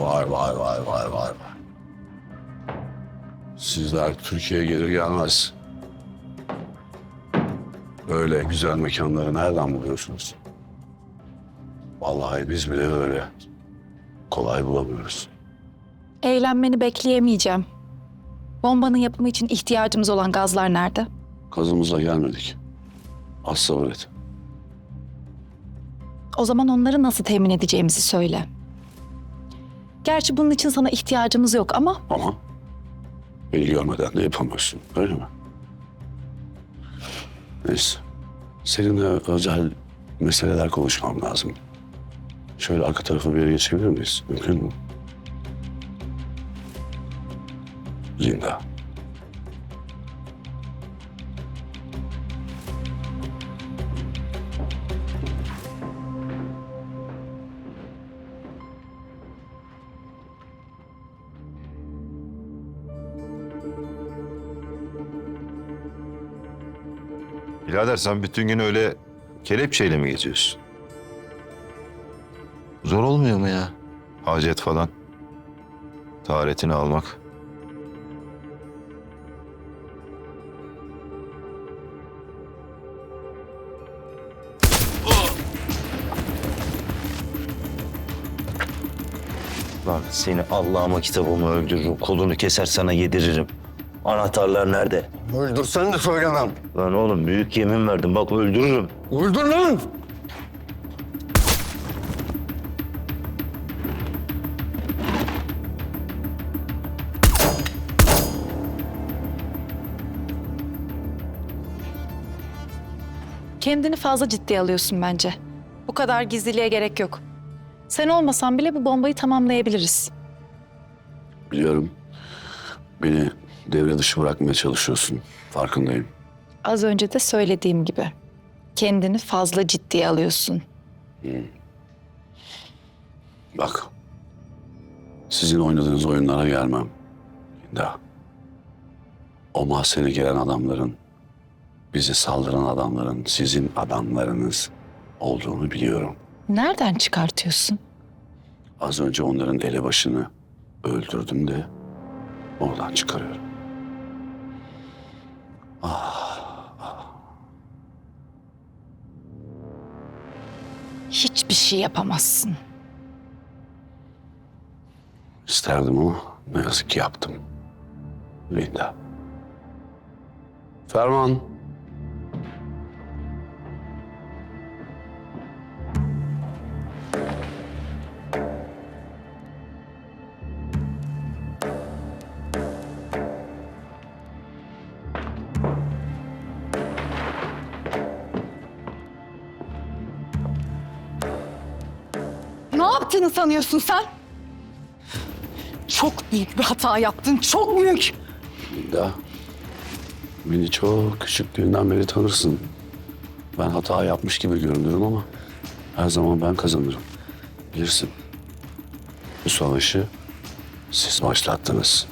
Vay vay vay vay vay. Sizler Türkiye'ye gelir gelmez. Böyle güzel mekanları nereden buluyorsunuz? Vallahi biz bile öyle kolay bulamıyoruz. Eğlenmeni bekleyemeyeceğim. Bombanın yapımı için ihtiyacımız olan gazlar nerede? Kazımızla gelmedik. Az sabret. O zaman onları nasıl temin edeceğimizi söyle. Gerçi bunun için sana ihtiyacımız yok ama Ama beni görmeden de yapamıyorsun. Öyle mi? Neyse. Seninle özel meseleler konuşmam lazım. Şöyle arka tarafa bir yere geçebilir miyiz? Mümkün mü? Linda. Birader sen bütün gün öyle kelepçeyle mi geziyorsun? Zor olmuyor mu ya? Hacet falan. Taharetini almak. Lan seni Allah'ıma kitabımı öldürürüm. Kolunu keser sana yediririm. Anahtarlar nerede? Öldürsen de söylemem. Lan oğlum büyük yemin verdim. Bak öldürürüm. Öldür lan! kendini fazla ciddiye alıyorsun bence. Bu kadar gizliliğe gerek yok. Sen olmasan bile bu bombayı tamamlayabiliriz. Biliyorum. Beni devre dışı bırakmaya çalışıyorsun. Farkındayım. Az önce de söylediğim gibi. Kendini fazla ciddiye alıyorsun. Bak. Sizin oynadığınız oyunlara gelmem. Linda. O mahzene gelen adamların, bize saldıran adamların sizin adamlarınız olduğunu biliyorum. Nereden çıkartıyorsun? Az önce onların elebaşını öldürdüm de oradan çıkarıyorum. Hiçbir şey yapamazsın. İsterdim ama ne yazık ki yaptım. Linda. Ferman. Yaptığını sanıyorsun sen? Çok büyük bir hata yaptın, çok büyük. Linda. Beni çok küçüklüğünden beri tanırsın. Ben hata yapmış gibi görünürüm ama her zaman ben kazanırım. Bilirsin. Bu savaşı siz başlattınız.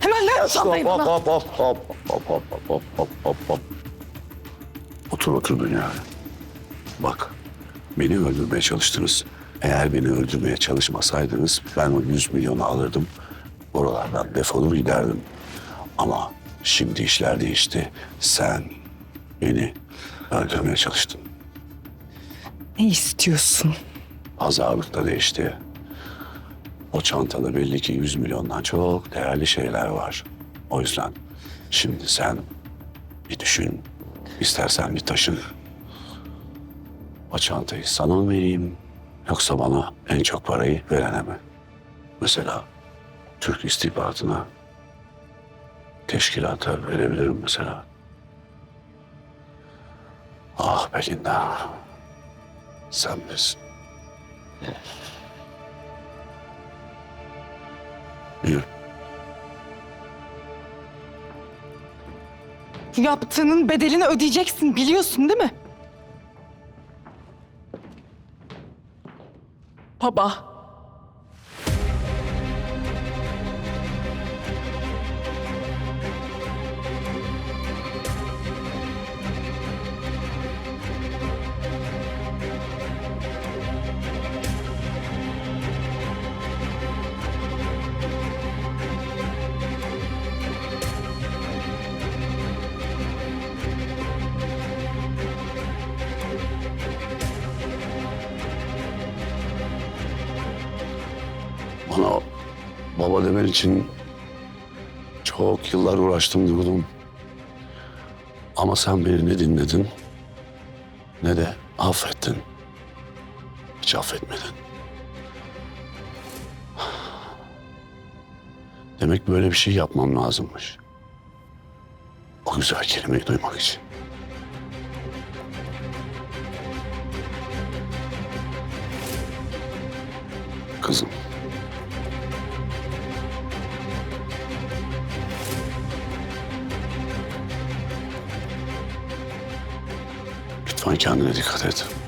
Hemen ver Hop bana. hop hop hop hop hop hop hop hop hop. Otur otur dünya. Bak beni öldürmeye çalıştınız. Eğer beni öldürmeye çalışmasaydınız ben o 100 milyonu alırdım. Oralardan defolur giderdim. Ama şimdi işler değişti. Sen beni öldürmeye çalıştın. Ne istiyorsun? Pazarlık da değişti. O çantada belli ki 100 milyondan çok değerli şeyler var. O yüzden şimdi sen bir düşün. İstersen bir taşın. O çantayı sana mı vereyim yoksa bana en çok parayı verene mi? Mesela Türk istihbaratına teşkilata verebilirim mesela. Ah Belinda. Sen bilirsin. Yürü. Yaptığının bedelini ödeyeceksin biliyorsun değil mi? Baba. Bana baba demen için çok yıllar uğraştım durdum. Ama sen beni ne dinledin ne de affettin. Hiç affetmedin. Demek böyle bir şey yapmam lazımmış. O güzel kelimeyi duymak için. Kızım. Lütfen kendine dikkat et.